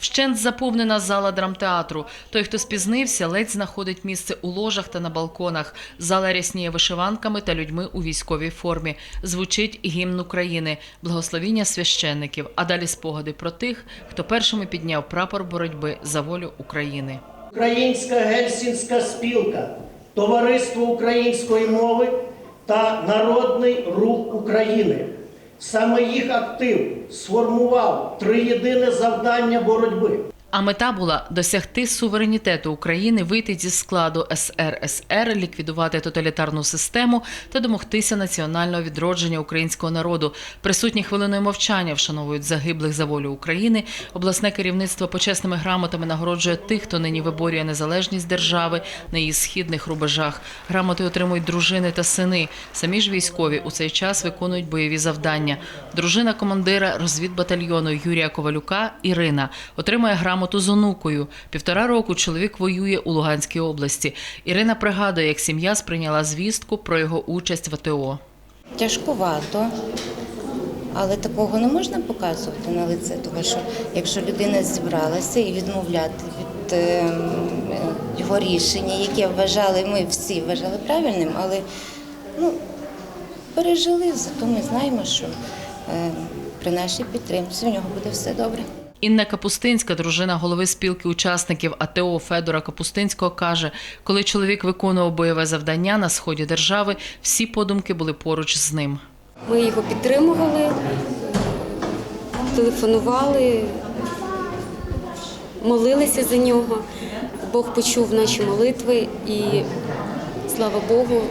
Вщент заповнена зала драмтеатру. Той, хто спізнився, ледь знаходить місце у ложах та на балконах. Зала рясніє вишиванками та людьми у військовій формі. Звучить гімн України, благословіння священників, а далі спогади про тих, хто першими підняв прапор боротьби за волю України. Українська гельсінська спілка, Товариство української мови та Народний рух України. Саме їх актив сформував триєдине завдання боротьби. А мета була досягти суверенітету України, вийти зі складу СРСР, ліквідувати тоталітарну систему та домогтися національного відродження українського народу. Присутні хвилиною мовчання вшановують загиблих за волю України. Обласне керівництво почесними грамотами нагороджує тих, хто нині виборює незалежність держави на її східних рубежах. Грамоти отримують дружини та сини. Самі ж військові у цей час виконують бойові завдання. Дружина командира розвідбатальйону Юрія Ковалюка Ірина отримує грамоту з онукою. Півтора року чоловік воює у Луганській області. Ірина пригадує, як сім'я сприйняла звістку про його участь в АТО. Тяжкувато, але такого не можна показувати на лице, тому що якщо людина зібралася і відмовляти від ем, його рішення, яке вважали, ми всі вважали правильним, але ну, пережили, зато ми знаємо, що е, при нашій підтримці в нього буде все добре. Інна Капустинська, дружина голови спілки учасників АТО Федора Капустинського, каже, коли чоловік виконував бойове завдання на сході держави, всі подумки були поруч з ним. Ми його підтримували, телефонували, молилися за нього. Бог почув наші молитви і слава Богу,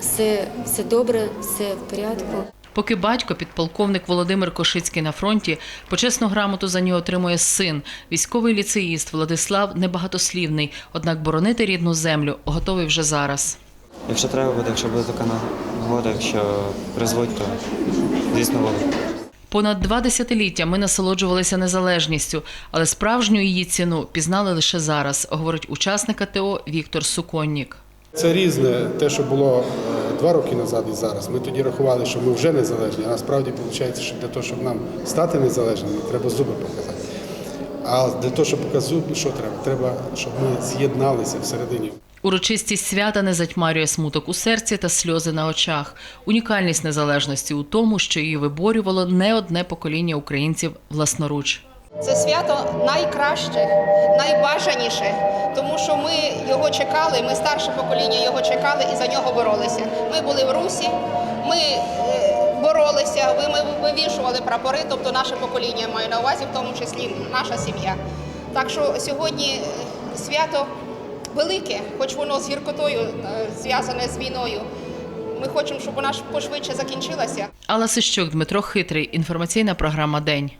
все, все добре, все в порядку. Поки батько, підполковник Володимир Кошицький на фронті, почесну грамоту за нього отримує син. Військовий ліцеїст Владислав небагатослівний, однак боронити рідну землю готовий вже зараз. Якщо треба буде, якщо буде така нагода, якщо призвуть, то звісно буду. Понад два десятиліття ми насолоджувалися незалежністю, але справжню її ціну пізнали лише зараз, говорить учасник АТО Віктор Суконнік. Це різне, те, що було е, два роки назад і зараз. Ми тоді рахували, що ми вже незалежні, а насправді виходить, що для того, щоб нам стати незалежними, треба зуби показати. А для того, щоб показати що треба? Треба, щоб ми з'єдналися всередині. Урочистість свята не затьмарює смуток у серці та сльози на очах. Унікальність незалежності у тому, що її виборювало не одне покоління українців власноруч. Це свято найкраще, найбажаніше, тому що ми його чекали, ми старше покоління його чекали і за нього боролися. Ми були в Русі, ми е, боролися, ми вивішували прапори, тобто наше покоління я маю на увазі, в тому числі наша сім'я. Так що сьогодні е, свято велике, хоч воно з гіркотою е, зв'язане з війною. Ми хочемо, щоб вона пошвидше закінчилася. Алла Сищук, Дмитро Хитрий. Інформаційна програма День.